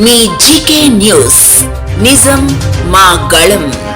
మీ GK news. నిజం మా గళం.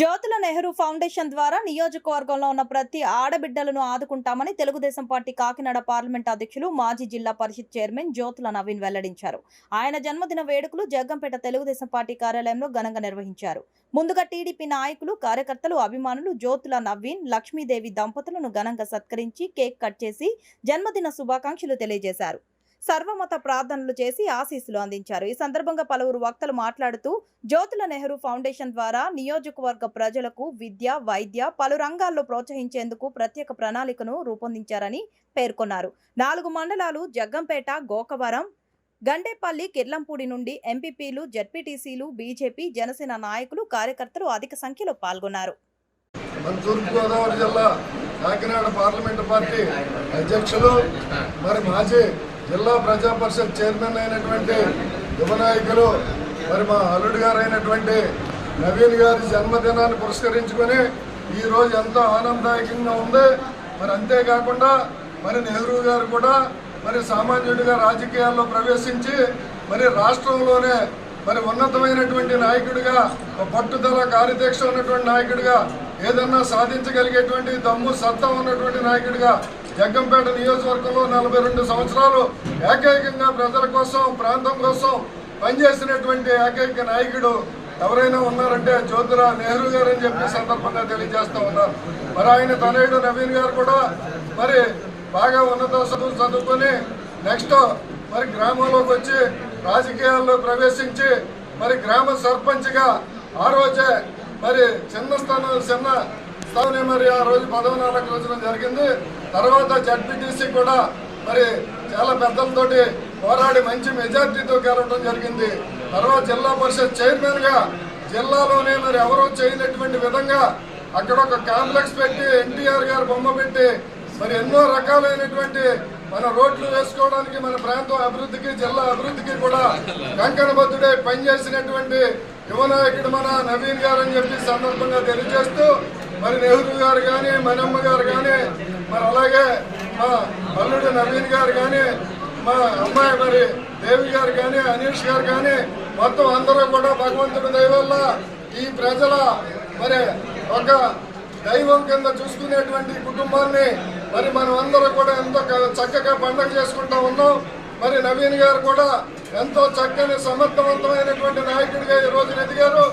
జ్యోతుల నెహ్రూ ఫౌండేషన్ ద్వారా నియోజకవర్గంలో ఉన్న ప్రతి ఆడబిడ్డలను ఆదుకుంటామని తెలుగుదేశం పార్టీ కాకినాడ పార్లమెంట్ అధ్యక్షులు మాజీ జిల్లా పరిషత్ చైర్మన్ జ్యోతుల నవీన్ వెల్లడించారు. ఆయన జన్మదిన వేడుకలు జగ్గంపేట తెలుగుదేశం పార్టీ కార్యాలయంలో ఘనంగా నిర్వహించారు. ముందుగా టీడీపీ నాయకులు కార్యకర్తలు అభిమానులు జ్యోతుల నవీన్ లక్ష్మీదేవి దంపతులను ఘనంగా సత్కరించి కేక్ కట్ చేసి జన్మదిన శుభాకాంక్షలు తెలియజేశారు. సర్వమత ప్రార్థనలు చేసి ఆశీస్సులు అందించారు. ఈ సందర్భంగా పలువురు వక్తలు మాట్లాడుతూ జ్యోతుల నెహ్రూ ఫౌండేషన్ ద్వారా నియోజకవర్గ ప్రజలకు విద్య వైద్య పలు రంగాల్లో ప్రోత్సహించేందుకు ప్రత్యేక ప్రణాళికను రూపొందించారని పేర్కొన్నారు. నాలుగు మండలాలు జగ్గంపేట గోకవరం గండేపల్లి కిర్లంపూడి నుండి ఎంపీపీలు జడ్పీటీసీలు బీజేపీ జనసేన నాయకులు కార్యకర్తలు అధిక సంఖ్యలో పాల్గొన్నారు. మన తూర్పుగోదావరి జిల్లా కాకినాడ పార్లమెంటు పార్టీ అధ్యక్షులు మరి మాజీ జిల్లా ప్రజా పరిషత్ చైర్మన్ అయినటువంటి యువనాయకులు మరి మా అల్లుడు గారు అయినటువంటి నవీన్ గారి జన్మదినాన్ని పురస్కరించుకొని ఈ రోజు ఎంతో ఆనందదాయకంగా ఉంది. మరి అంతేకాకుండా మరి నెహ్రూ గారు కూడా మరి సామాన్యుడిగా రాజకీయాల్లో ప్రవేశించి మరి రాష్ట్రంలోనే మరి ఉన్నతమైనటువంటి నాయకుడిగా పట్టుదల కార్యదీక్ష ఉన్నటువంటి నాయకుడిగా ఏదన్నా సాధించగలిగేటువంటి దమ్ము సత్తా ఉన్నటువంటి నాయకుడిగా జగ్గంపేట నియోజకవర్గంలో నలభై రెండు సంవత్సరాలు ఏకైకంగా ప్రజల కోసం ప్రాంతం కోసం పనిచేసినటువంటి ఏకైక నాయకుడు ఎవరైనా ఉన్నారంటే జ్యోతిరా నెహ్రూ గారు అని చెప్పి సందర్భంగా తెలియజేస్తూ ఉన్నారు. మరి ఆయన తనయుడు నవీన్ గారు కూడా మరి బాగా ఉన్నత చదువు చదువుకొని నెక్స్ట్ మరి గ్రామంలోకి వచ్చి రాజకీయాల్లో ప్రవేశించి మరి గ్రామ సర్పంచ్గా ఆ రోజే మరి చిన్న స్థానం చిన్న స్థానం మరి ఆ రోజు పదవి రోజున జరిగింది. తర్వాత జడ్పీటీసీ కూడా మరి చాలా పెద్దలతోటి పోరాడి మంచి మెజార్టీతో గెలవడం జరిగింది. తర్వాత జిల్లా పరిషత్ చైర్మన్గా జిల్లాలోనే మరి ఎవరూ చేయనటువంటి విధంగా అక్కడ ఒక కాంప్లెక్స్ పెట్టి ఎన్టీఆర్ గారు బొమ్మ పెట్టి మరి ఎన్నో రకాలైనటువంటి మన రోడ్లు వేసుకోవడానికి మన ప్రాంతం అభివృద్ధికి జిల్లా అభివృద్ధికి కూడా కంకణబద్ధుడే పనిచేసినటువంటి యువనాయకుడు మన నవీన్ గారు అని చెప్పి సందర్భంగా తెలియజేస్తూ మరి నెహ్రూ గారు కానీ మనమ్మ గారు కానీ మరి అలాగే మా అల్లుడు నవీన్ గారు కానీ మా అమ్మాయి మరి దేవి గారు కానీ అనీష్ గారు కానీ మొత్తం అందరూ కూడా భగవంతుడి దయవల్ల ఈ ప్రజల మరి ఒక దైవం కింద చూసుకునేటువంటి కుటుంబాన్ని మరి మనం అందరూ కూడా ఎంతో చక్కగా పండగ చేసుకుంటా ఉన్నాం. మరి నవీన్ గారు కూడా ఎంతో చక్కని సమర్థవంతమైనటువంటి నాయకుడిగా ఈ రోజు ఎదిగారు.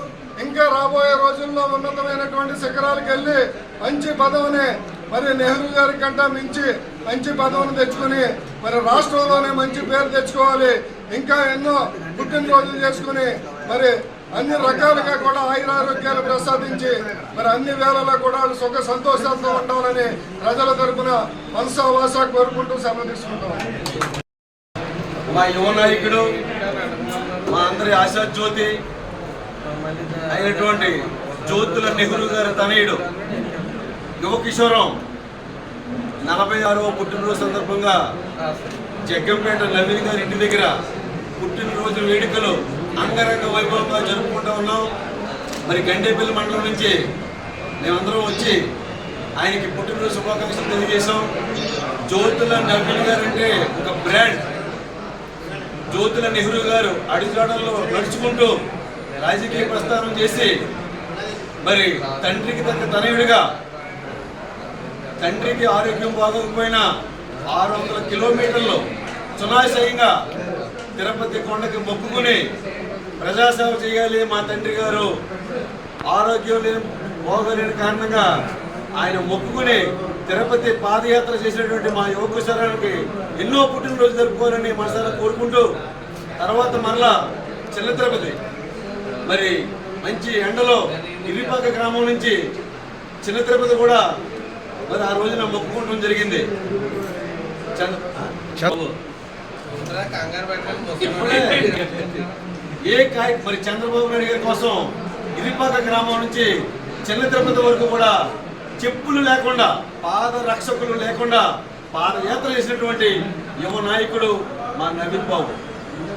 ఇంకా రాబోయే రోజుల్లో ఉన్నతమైనటువంటి శిఖరాలకు వెళ్ళి మంచి పదవిని మరి నెహ్రూ గారి కంటే మించి మంచి పదవులు తెచ్చుకుని మరి రాష్ట్రంలోనే మంచి పేరు తెచ్చుకోవాలి. ఇంకా ఎన్నో పుట్టినరోజులు చేసుకుని మరి అన్ని రకాలుగా కూడా ఆయురారోగ్యాలు ప్రసాదించి మరి అన్ని వేళలా కూడా సుఖ సంతోషాలతో ఉండాలని ప్రజల తరపున మనసావాస కోరుకుంటూ సెలవు తీసుకుంటాం మా యువ నాయకుడు మా అందరి ఆశాజ్యోతి అయినటువంటి జ్యోతుల నెహ్రూ గారి తనయుడు. యువ కిషోరం నలభై ఆరవ పుట్టినరోజు సందర్భంగా జగ్గంపేట నవీన్ గారి ఇంటి దగ్గర పుట్టినరోజు వేడుకలు అంగరంగ వైభవంగా జరుపుకుంటూ ఉన్నాం. మరి గండేపల్లి మండలం నుంచి మేమందరం వచ్చి ఆయనకి పుట్టినరోజు శుభాకాంక్షలు తెలియజేశాం. జ్యోతుల నవీన్ గారు అంటే ఒక బ్రాండ్. జ్యోతుల నెహ్రూ గారు అడుగుజాడల్లో నడుచుకుంటూ రాజకీయ ప్రస్థానం చేసి మరి తండ్రికి తగ్గ తనయుడిగా తండ్రికి ఆరోగ్యం బాగోకపోయినా ఆరు వందల కిలోమీటర్లు సునాశయంగా తిరుపతి కొండకి మొక్కుకుని ప్రజాసేవ చేయాలి మా తండ్రి గారు. ఆరోగ్యం లేని బాగోలేని కారణంగా ఆయన మొక్కుకుని తిరుపతి పాదయాత్ర చేసినటువంటి మా యువకుశరానికి ఎన్నో పుట్టినరోజు జరుపుకోవాలని మనసారా కోరుకుంటూ తర్వాత మరలా చిన్న తిరుపతి. మరి మంచి ఎండలో ఇరిపాక గ్రామం నుంచి చిన్న తిరుపతి కూడా మరి ఆ రోజున మొక్కుకోవడం జరిగింది. ఏ కాయ మరి చంద్రబాబు నాయుడు గారి కోసం ఇరిపాక గ్రామం నుంచి చిన్న తిరుపతి వరకు కూడా చెప్పులు లేకుండా పాద రక్షకులు లేకుండా పాదయాత్ర చేసినటువంటి యువ నాయకుడు మా నవీన్ బాబు.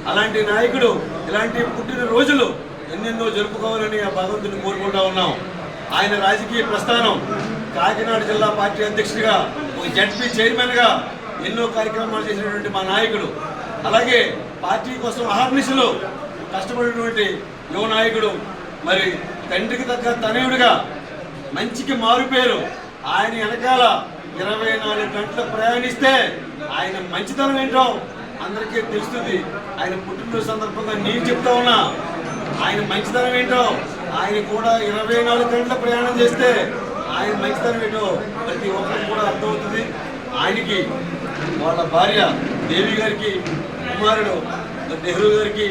అలాంటి నాయకుడు ఇలాంటి పుట్టిన రోజులు ఎన్నెన్నో జరుపుకోవాలని ఆ భగవంతుని కోరుకుంటా ఉన్నాం. ఆయన రాజకీయ ప్రస్థానం కాకినాడ జిల్లా పార్టీ అధ్యక్షుడిగా ఒక జడ్పీ చైర్మన్గా ఎన్నో కార్యక్రమాలు చేసినటువంటి మా నాయకుడు. అలాగే పార్టీ కోసం అహర్నిశలు కష్టపడినటువంటి యువ నాయకుడు మరి తండ్రికి తగ్గ తనయుడిగా మంచికి మారుపేరు ఆయన వెనకాల ఇరవై నాలుగు గంటలు ప్రయాణిస్తే ఆయన మంచితనం ఏంటో అందరికీ తెలుస్తుంది. ఆయన పుట్టినరోజు సందర్భంగా నేను చెప్తా ఉన్నా ఆయన మంచితనం ఏంటో ఆయన కూడా ఇరవై నాలుగు గంటల ప్రయాణం చేస్తే ఆయన మంచితనం ఏంటో ప్రతి ఒక్కరికి కూడా అర్థమవుతుంది. ఆయనకి వాళ్ళ భార్య దేవి గారికి కుమారుడు నెహ్రూ గారికి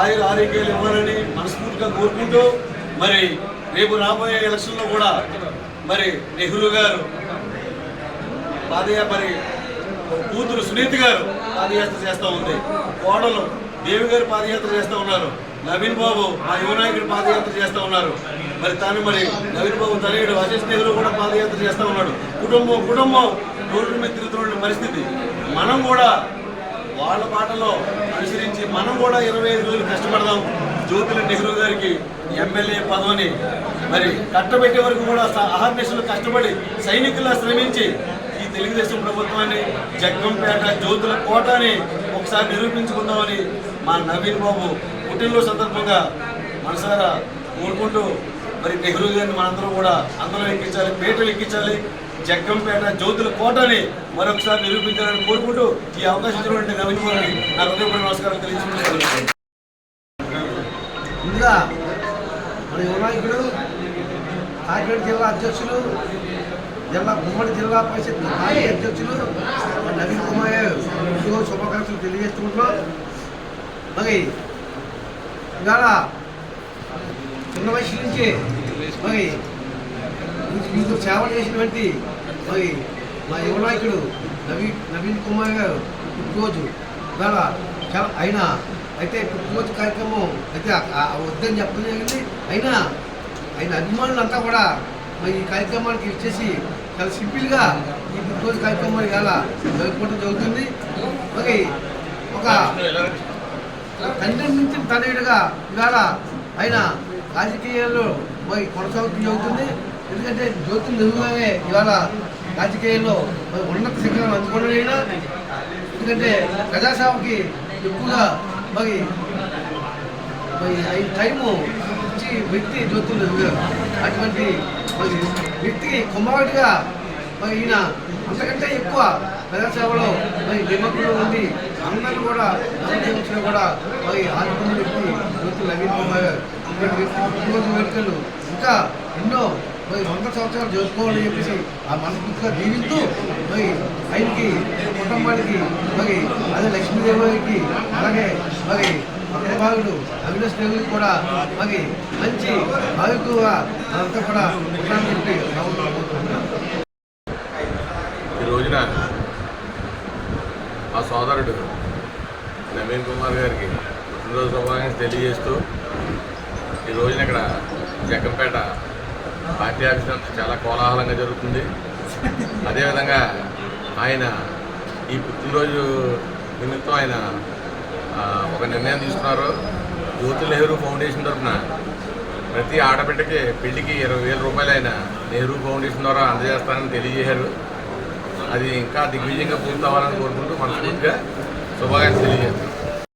ఆయుర ఆరోగ్యాలు ఇవ్వాలని మనస్ఫూర్తిగా కోరుకుంటూ మరి రేపు రాబోయే ఎలక్షన్లో కూడా మరి నెహ్రూ గారు పాదయా మరి కూతురు సునీతి గారు పాదయాత్ర చేస్తూ ఉంది. కోడలు దేవి గారు పాదయాత్ర చేస్తూ ఉన్నారు. నవీన్ బాబు మా యువనాయకుడు పాదయాత్ర చేస్తూ ఉన్నారు. మరి తాను మరి నవీన్ బాబు తనయుడు అజయ్ నెహ్రూ కూడా పాదయాత్ర చేస్తూ ఉన్నాడు. కుటుంబం కుటుంబం రోడ్ల మీద తిరుగుతున్న పరిస్థితి. మనం కూడా వాళ్ళ మాటలో అనుసరించి మనం కూడా ఇరవై ఐదు రోజులు కష్టపడదాం. జ్యోతుల నెహ్రూ గారికి ఎమ్మెల్యే పదవిని. మరి కట్టబెట్టే వరకు కూడా అహర్నిశలు కష్టపడి సైనికులా శ్రమించి ఈ తెలుగుదేశం ప్రభుత్వాన్ని జగ్గంపేట జ్యోతుల కోటని ఒకసారి నిరూపించుకుందామని మా నవీన్ బాబు పుట్టినరోజు సందర్భంగా మనసారా కోరుకుంటూ మరి నెహ్రూ గారిని మనందరం కూడా అందరం ఎక్కించాలి పేటలు ఎక్కించాలి జగ్గంపేట జ్యోతుల కోటని మరొకసారి నిరూపించాలని కోరుకుంటూ ఈ అవకాశం ఇచ్చినటువంటి నవీన్ గారిని నా హృదయపూర్వక నమస్కారం తెలియజేస్తున్నాను. ముందుగా మన యువ కాకినాడ జిల్లా అధ్యక్షులు జిల్లా ఉమ్మడి జిల్లా పరిషత్ మాజీ అధ్యక్షులు నవీన్ కుమార్ శుభాకాంక్షలు తెలియజేస్తున్నాం. మరి ఇవాళ చిన్న వయసు నుంచి మరి మీకు సేవ చేసినటువంటి మరి మా యువ నాయకుడు నవీన్ నవీన్ కుమార్ గారు పుట్టినరోజు ఇవాళ చాలా అయినా అయితే పుట్టినరోజు కార్యక్రమం అయితే ఆ- వద్దని చెప్పడం జరిగింది. అయినా ఆయన అభిమానులంతా కూడా మరి ఈ కార్యక్రమానికి ఇచ్చేసి చాలా సింపుల్గా ఈ రోజు కార్యక్రమం ఇవాళ జరుపుకోవడం జరుగుతుంది? మరి ఒక తండ్రి నుంచి తనయుడుగా ఇవాళ ఆయన రాజకీయాల్లో మరి కొనసాగుతూ జరుగుతుంది. ఎందుకంటే జ్యోతి నిరుగానే ఇవాళ రాజకీయాల్లో మరి ఉన్నత శిఖరం అందుకున్నాడైనా ఎందుకంటే ప్రజాసేవకి ఎక్కువగా మరి మరి టైము ఇచ్చి వ్యక్తి జ్యోతులు అటువంటి మరి వ్యక్తికి కుమారుడిగా మరి ఈయన అంతకంటే ఎక్కువ ప్రజాసేవలో మరి నిమగ్నంలో ఉండి అందరూ కూడా వచ్చినా కూడా మరి ఆత్మ వ్యక్తి జ్యోతి నవీన్ కుమార్ గారు. వేడుకలు ఇంకా ఎన్నో మరి వంద సంవత్సరాలు జరుపుకోవాలని చెప్పేసి ఆ మనస్ఫూర్తిగా దీవిస్తూ మరి ఆయనకి కుటుంబానికి మరి అదే లక్ష్మీదేవికి అలాగే మరి అగ్రభాగుడు అవినాష్ దేవుడికి కూడా మరి మంచి భావికుగా అంతా కూడా ఉంటానని చెప్పి ఈ రోజున మా సోదరుడు నవీన్ కుమార్ గారికి పుట్టినరోజు శుభాకాంక్షలు తెలియజేస్తూ ఈ రోజున ఇక్కడ జగ్గంపేట పార్టీ ఆఫీస్ చాలా కోలాహలంగా జరుగుతుంది. అదేవిధంగా ఆయన ఈ పుట్టినరోజు నిమిత్తం ఆయన ఒక నిర్ణయం తీసుకున్నారు. జ్యోతి నెహ్రూ ఫౌండేషన్ తరఫున ప్రతి ఆడబిడ్డకి పెళ్ళికి ఇరవై వేల రూపాయలైన నెహ్రూ ఫౌండేషన్ ద్వారా అందజేస్తానని తెలియజేశారు. అది ఇంకా దిగ్విజయంగా పూర్తవ్వాలని కోరుకుంటూ మనస్ఫూర్తిగా శుభాకాంక్షలు తెలియజేస్తాను